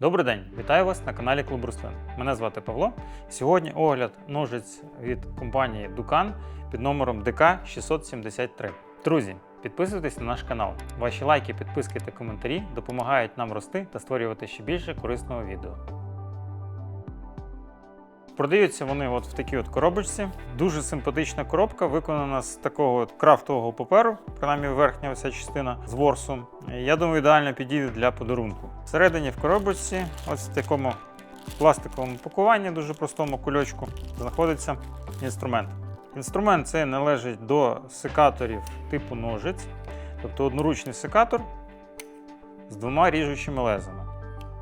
Добрий день, вітаю вас на каналі Клуб Руслин. Мене звати Павло. Сьогодні огляд ножиць від компанії Дукан під номером ДК 673. Друзі, підписуйтесь на наш канал. Ваші лайки, підписки та коментарі допомагають нам рости та створювати ще більше корисного відео. Продаються вони от в такій от коробочці. Дуже симпатична коробка, виконана з такого крафтового паперу, принаймні верхня вся частина з ворсом. Я думаю, ідеально підійде для подарунку. Всередині в коробочці, ось в такому пластиковому пакуванні, дуже простому кульочку, знаходиться інструмент. Інструмент цей належить до секаторів типу ножиць, тобто одноручний секатор з двома ріжучими лезами.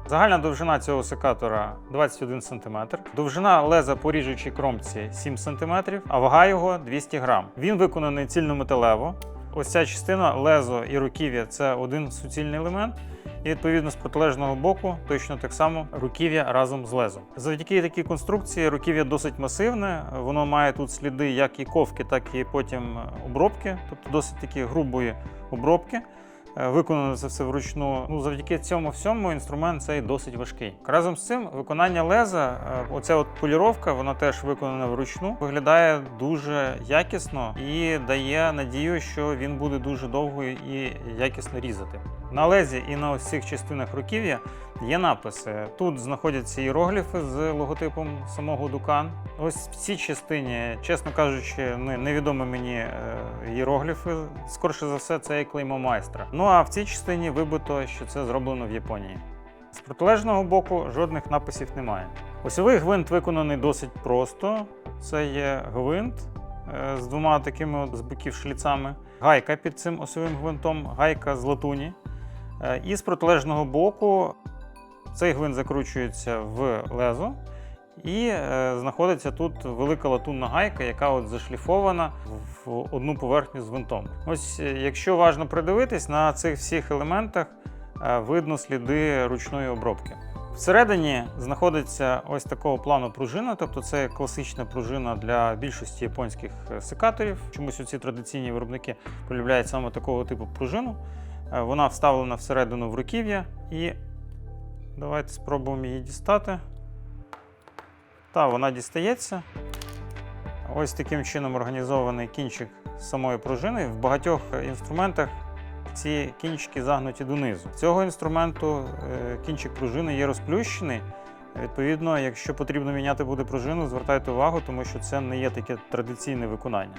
Загальна довжина цього секатора 21 см, довжина леза по ріжучій кромці 7 см, а вага його 200 г. Він виконаний цільнометалево. Ось ця частина лезо і руків'я це один суцільний елемент. І відповідно з протилежного боку точно так само руків'я разом з лезом. Завдяки такій конструкції руків'я досить масивне. Воно має тут сліди як і ковки, так і потім обробки, тобто досить такі грубої обробки. Е, Виконано це все вручну. Ну, завдяки цьому всьому інструмент цей досить важкий. Разом з цим виконання леза, е, оця от поліровка, вона теж виконана вручну, виглядає дуже якісно і дає надію, що він буде дуже довго і якісно різати. На лезі і на цих частинах руків'я є написи. Тут знаходяться іерогліфи з логотипом самого Дукан. Ось в цій частині, чесно кажучи, не- невідомі мені е, іерогліфи. Скорше за все, це клеймо майстра. Ну а в цій частині вибито, що це зроблено в Японії. З протилежного боку жодних написів немає. Осьовий гвинт виконаний досить просто. Це є гвинт е, з двома такими от з боків шліцами. Гайка під цим осьовим гвинтом, гайка з латуні. Е, І з протилежного боку цей гвинт закручується в лезо. І е, знаходиться тут велика латунна гайка, яка от зашліфована в одну поверхню з гвинтом. Ось, е, якщо уважно придивитись, на цих всіх елементах видно сліди ручної обробки. Всередині знаходиться ось такого плану пружина, тобто це класична пружина для більшості японських секаторів. Чомусь ці традиційні виробники полюбляють саме такого типу пружину. Е, Вона вставлена всередину в руків'я і давайте спробуємо її дістати. Та, вона дістається. Ось таким чином організований кінчик самої пружини. В багатьох інструментах ці кінчики загнуті донизу. Цього інструменту е, кінчик пружини є розплющений. Відповідно, якщо потрібно міняти буде пружину, звертайте увагу, тому що це не є таке традиційне виконання.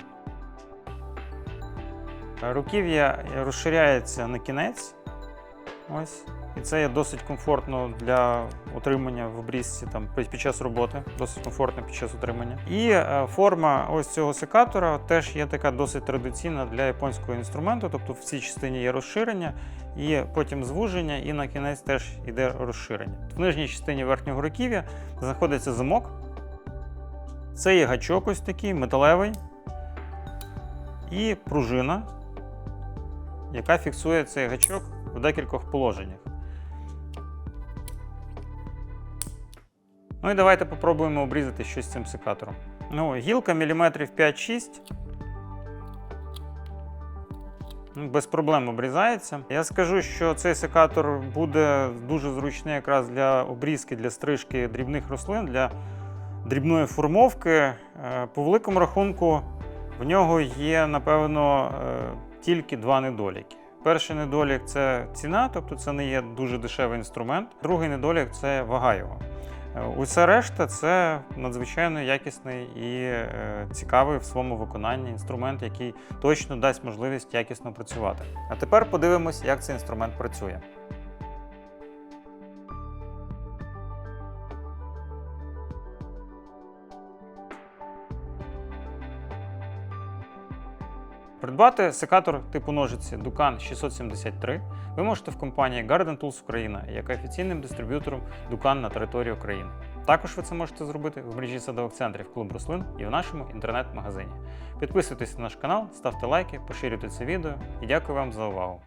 Руків'я розширяється на кінець. Ось. І це є досить комфортно для утримання в обрізці там, під час роботи, досить комфортно під час утримання. І е, форма ось цього секатора теж є така досить традиційна для японського інструменту, тобто в цій частині є розширення, і потім звуження, і на кінець теж йде розширення. В нижній частині верхнього руків'я знаходиться замок. Це є гачок ось такий, металевий, і пружина, яка фіксує цей гачок в декількох положеннях. Ну і давайте попробуємо обрізати щось з цим секатором. Ну, гілка міліметрів 5-6. Ну, Без проблем обрізається. Я скажу, що цей секатор буде дуже зручний якраз для обрізки, для стрижки дрібних рослин, для дрібної формовки. Е, По великому рахунку, в нього є, напевно, е, тільки два недоліки. Перший недолік це ціна, тобто це не є дуже дешевий інструмент. Другий недолік це вага його. Е, Усе решта це надзвичайно якісний і е, цікавий в своєму виконанні інструмент, який точно дасть можливість якісно працювати. А тепер подивимось, як цей інструмент працює. Придбати секатор типу ножиці Dukan 673 ви можете в компанії Garden Tools Україна, яка офіційним дистриб'ютором Dukan на території України. Також ви це можете зробити в мережі садових центрів Клуб Рослин і в нашому інтернет-магазині. Підписуйтесь на наш канал, ставте лайки, поширюйте це відео і дякую вам за увагу.